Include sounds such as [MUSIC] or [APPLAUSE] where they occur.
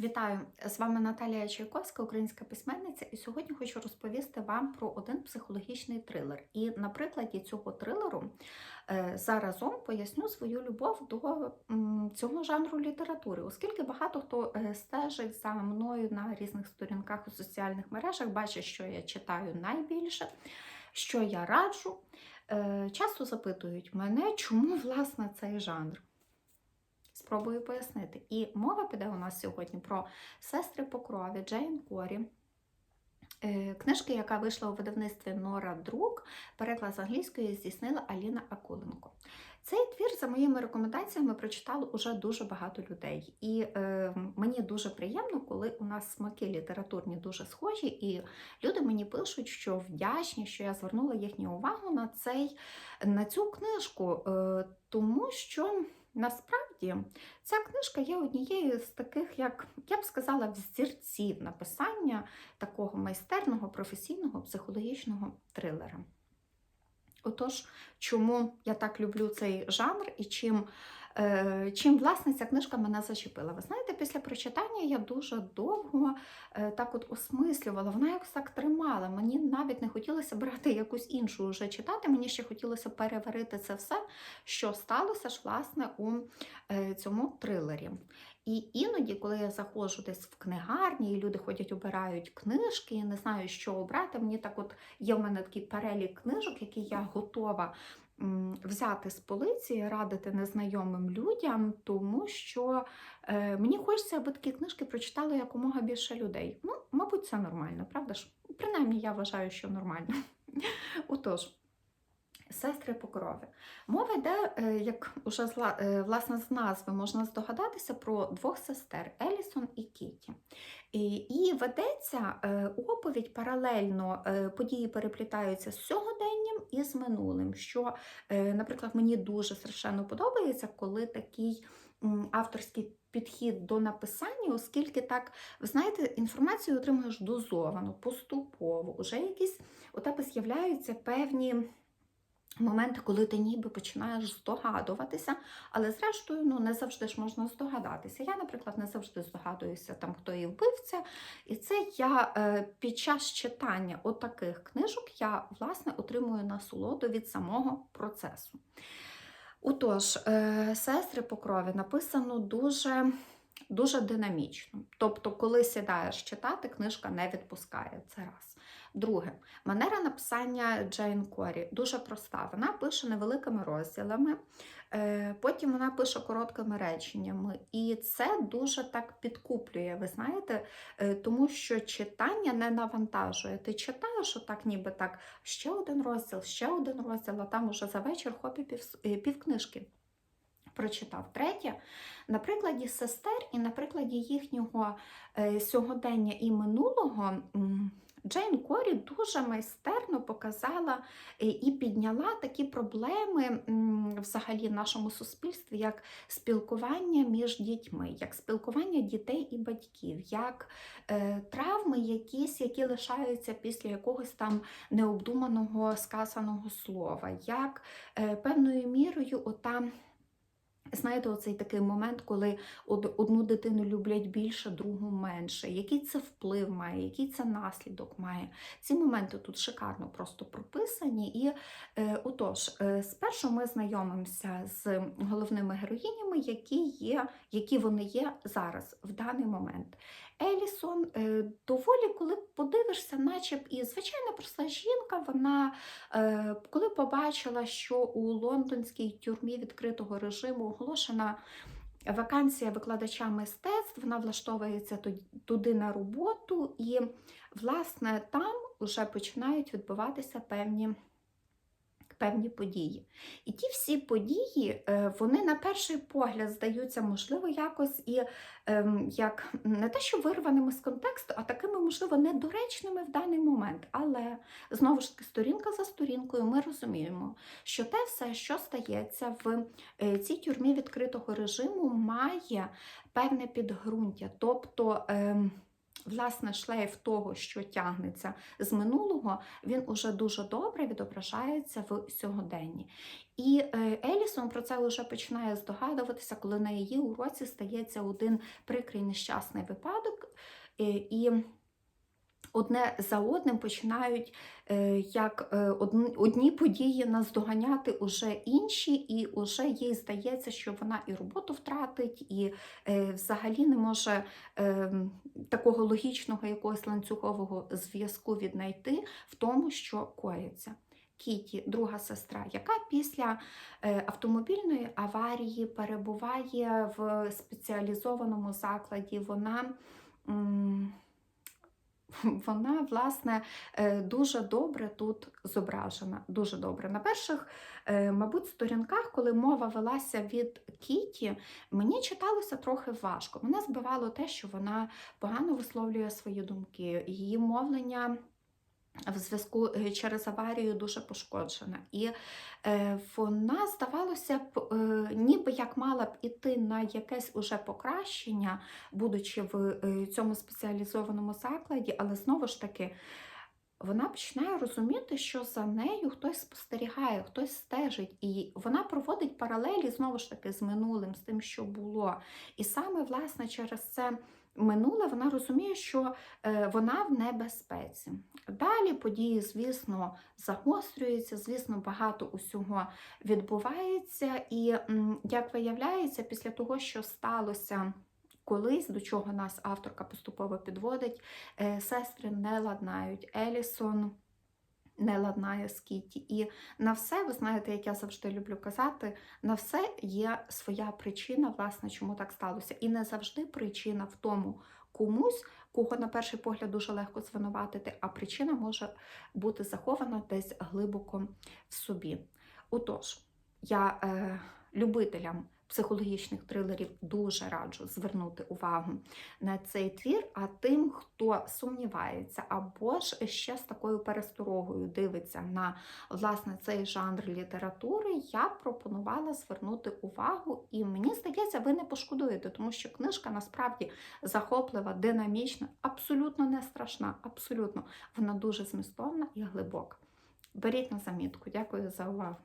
Вітаю! З вами Наталія Чайковська, українська письменниця, і сьогодні хочу розповісти вам про один психологічний трилер. І на прикладі цього трилеру е, заразом поясню свою любов до цього жанру літератури, оскільки багато хто е, стежить за мною на різних сторінках у соціальних мережах, бачить, що я читаю найбільше, що я раджу. Е, Часто запитують мене, чому власне цей жанр. Спробую пояснити. І мова піде у нас сьогодні про сестри по крові Джейн Корі. Е, Книжки, яка вийшла у видавництві Нора Друк, переклад з англійської здійснила Аліна Акуленко. Цей твір, за моїми рекомендаціями, прочитало уже дуже багато людей. І е, мені дуже приємно, коли у нас смаки літературні дуже схожі, і люди мені пишуть, що вдячні, що я звернула їхню увагу на, цей, на цю книжку, е, тому що. Насправді ця книжка є однією з таких, як я б сказала, взірців написання такого майстерного професійного психологічного трилера. Отож, чому я так люблю цей жанр і чим, е, чим власне ця книжка мене зачепила? Ви знаєте, після прочитання я дуже довго е, так от осмислювала, вона якось так тримала. Мені навіть не хотілося брати якусь іншу вже читати, мені ще хотілося переварити це все, що сталося ж власне у е, цьому трилері. І іноді, коли я заходжу десь в книгарні, і люди ходять, обирають книжки, і не знаю, що обрати. Мені так от є в мене такий перелік книжок, який я готова взяти з полиці, радити незнайомим людям, тому що е, мені хочеться, аби такі книжки прочитало якомога більше людей. Ну, мабуть, це нормально, правда ж? Принаймні, я вважаю, що нормально. [LAUGHS] Отож. Сестри по крові. Мова йде, е, як уже е, власне з назви можна здогадатися, про двох сестер Елісон і Кіті. І, ведеться е, оповідь паралельно, події переплітаються з сьогоденням і з минулим. Що, наприклад, мені дуже страшенно подобається, коли такий авторський підхід до написання, оскільки так, ви знаєте, інформацію отримуєш дозовано, поступово, уже якісь у тебе з'являються певні моменти, коли ти ніби починаєш здогадуватися, але зрештою ну, не завжди ж можна здогадатися. Я, наприклад, не завжди здогадуюся, там, хто є вбивця. І це я е, під час читання отаких книжок я власне отримую насолоду від самого процесу. Отож, е, сестри по крові написано дуже. Дуже динамічно. Тобто, коли сідаєш читати, книжка не відпускає. Це раз. Друге, манера написання Джейн Корі дуже проста. Вона пише невеликими розділами, е, потім вона пише короткими реченнями. І це дуже так підкуплює, ви знаєте, е, тому що читання не навантажує. Ти читаєш, отак, ніби так, ще один розділ, ще один розділ, а там уже за вечір хоп і пів, е, півкнижки прочитав. Третє, на прикладі сестер і на прикладі їхнього е, сьогодення і минулого. Джейн Корі дуже майстерно показала е, і підняла такі проблеми взагалі в нашому суспільстві, як спілкування між дітьми, як спілкування дітей і батьків, як е, травми якісь, які лишаються після якогось там необдуманого сказаного слова, як певною мірою ота. Знаєте, оцей такий момент, коли одну дитину люблять більше, другу менше. Який це вплив має, який це наслідок має. Ці моменти тут шикарно просто прописані. І е, отож, е, спершу ми знайомимося з головними героїнями, які є, які вони є зараз, в даний момент. Елісон е, доволі, коли подивишся, наче і звичайна проста жінка, вона е, коли побачила, що у лондонській тюрмі відкритого режиму оголошена вакансія викладача мистецтв, вона влаштовується ту- туди на роботу, і, власне, там вже починають відбуватися певні. Певні події. І ті всі події, е, вони на перший погляд здаються, можливо, якось і ем, як не те, що вирваними з контексту, а такими, можливо, недоречними в даний момент. Але знову ж таки, сторінка за сторінкою, ми розуміємо, що те все, що стається в е, цій тюрмі відкритого режиму, має певне підґрунтя. Тобто, ем, власне шлейф того, що тягнеться з минулого, він уже дуже добре відображається в сьогоденні. І е, Елісон про це вже починає здогадуватися, коли на її уроці стається один прикрий нещасний випадок. е, І одне за одним починають е, як е, одні, події наздоганяти уже інші, і уже їй здається, що вона і роботу втратить, і е, взагалі не може такого логічного якогось ланцюгового зв'язку віднайти в тому, що коїться. Кіті, друга сестра, яка після автомобільної аварії перебуває в спеціалізованому закладі, вона. [LAUGHS] вона, власне, е, дуже добре тут зображена. Дуже добре. На перших, е, мабуть, сторінках, коли мова велася від Кіті, мені читалося трохи важко. Мене збивало те, що вона погано висловлює свої думки, її мовлення. В зв'язку е, через аварію дуже пошкоджена. І е, вона, здавалося б, е, ніби як мала б іти на якесь уже покращення, будучи в е, цьому спеціалізованому закладі, але знову ж таки. Вона починає розуміти, що за нею хтось спостерігає, хтось стежить, і вона проводить паралелі знову ж таки з минулим, з тим, що було. І саме власне через це минуле вона розуміє, що е, вона в небезпеці. Далі події, звісно, загострюються, звісно, багато усього відбувається. І як виявляється, після того, що сталося. Колись, до чого нас авторка поступово підводить, е, сестри не ладнають. Елісон не ладнає з Кіті. І на все, ви знаєте, як я завжди люблю казати, на все є своя причина, власне, чому так сталося. І не завжди причина в тому комусь, кого на перший погляд дуже легко звинуватити, а причина може бути захована десь глибоко в собі. Отож, я е, любителям психологічних трилерів дуже раджу звернути увагу на цей твір, а тим, хто сумнівається, або ж ще з такою пересторогою дивиться на власне цей жанр літератури, я пропонувала звернути увагу, і мені здається, ви не пошкодуєте, тому що книжка насправді захоплива, динамічна, абсолютно не страшна, абсолютно вона дуже змістовна і глибока. Беріть на замітку. Дякую за увагу.